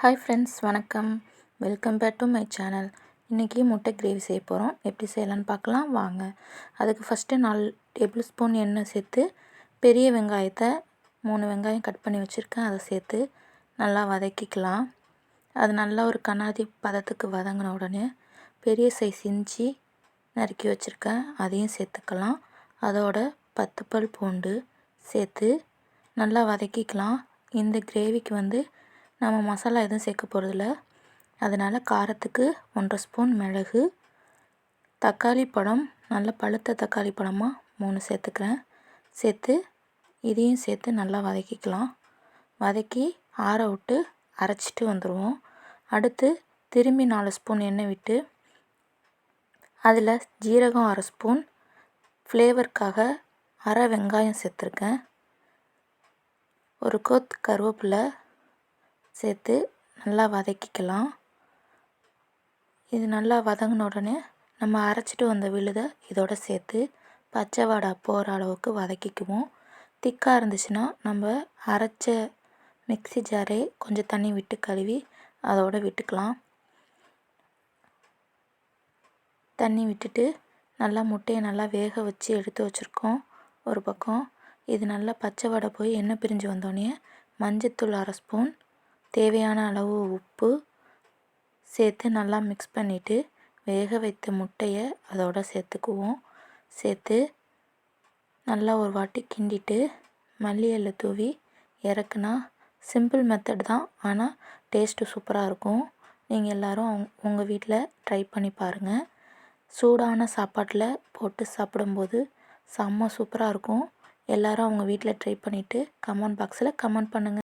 Hi friends வணக்கம். Welcome back to my channel இன்றைக்கி முட்டை கிரேவி செய்ய போகிறோம் எப்படி செய்யலான்னு பார்க்கலாம். வாங்க. அதுக்கு ஃபஸ்ட்டு நாலு டேபிள் ஸ்பூன் எண்ணெய் சேர்த்து பெரிய வெங்காயத்தை மூணு வெங்காயம் கட் பண்ணி வச்சுருக்கேன். அதை சேர்த்து நல்லா வதக்கிக்கலாம். அது நல்லா ஒரு கண்ணாதி பதத்துக்கு வதங்கின உடனே பெரிய சைஸ் இஞ்சி நறுக்கி வச்சுருக்கேன். அதையும் சேர்த்துக்கலாம். அதோட பத்து பல் பூண்டு சேர்த்து நல்லா வதக்கிக்கலாம். இந்த கிரேவிக்கு வந்து நம்ம மசாலா எதுவும் சேர்க்க போகிறதில்ல அதனால் காரத்துக்கு ஒன்றரை ஸ்பூன் மிளகு தக்காளி பழம் நல்ல பழுத்த தக்காளி பழமாக மூணு சேர்த்துக்கிறேன். சேர்த்து இதையும் சேர்த்து நல்லா வதக்கிக்கலாம். வதக்கி ஆற விட்டு அரைச்சிட்டு வந்துடுவோம் அடுத்து திரும்பி நாலு ஸ்பூன் எண்ணெய் விட்டு அதில் ஜீரகம் அரை ஸ்பூன் ஃப்ளேவருக்காக அரை வெங்காயம் சேர்த்துருக்கேன். ஒரு கொத் கருவேப்பிலை சேர்த்து நல்லா வதக்கிக்கலாம். இது நல்லா வதங்கின உடனே நம்ம அரைச்சிட்டு வந்த விழுதை இதோட சேர்த்து பச்சை வடை போகிற அளவுக்கு வதக்கிக்குவோம். திக்காக இருந்துச்சுன்னா நம்ம அரைச்ச மிக்சி ஜாரே கொஞ்சம் தண்ணி விட்டு கழுவி அதோடு விட்டுக்கலாம். தண்ணி விட்டுட்டு நல்லா முட்டையை நல்லா வேக வச்சு எடுத்து வச்சுருக்கோம் ஒரு பக்கம். இது நல்லா பச்சை வடை போய் எண்ணெய் பிரிஞ்சு வந்தோடனே மஞ்சத்தூள் அரை ஸ்பூன் தேவையான அளவு உப்பு சேர்த்து நல்லா மிக்ஸ் பண்ணிவிட்டு வேக வைத்த முட்டையை அதோடு சேர்த்துக்குவோம். சேர்த்து நல்லா ஒரு வாட்டி கிண்டிட்டு மல்லி இலை தூவி இறக்குனா சிம்பிள் மெத்தட் தான். ஆனால் டேஸ்ட்டு சூப்பராக இருக்கும். நீங்கள் எல்லோரும் உங்கள் வீட்டில் ட்ரை பண்ணி பாருங்கள் சூடான சாப்பாட்டில் போட்டு சாப்பிடும்போது செம்ம சூப்பராக இருக்கும். எல்லோரும் அவங்க வீட்டில் ட்ரை பண்ணிவிட்டு கமெண்ட் பாக்ஸில் கமெண்ட் பண்ணுங்கள்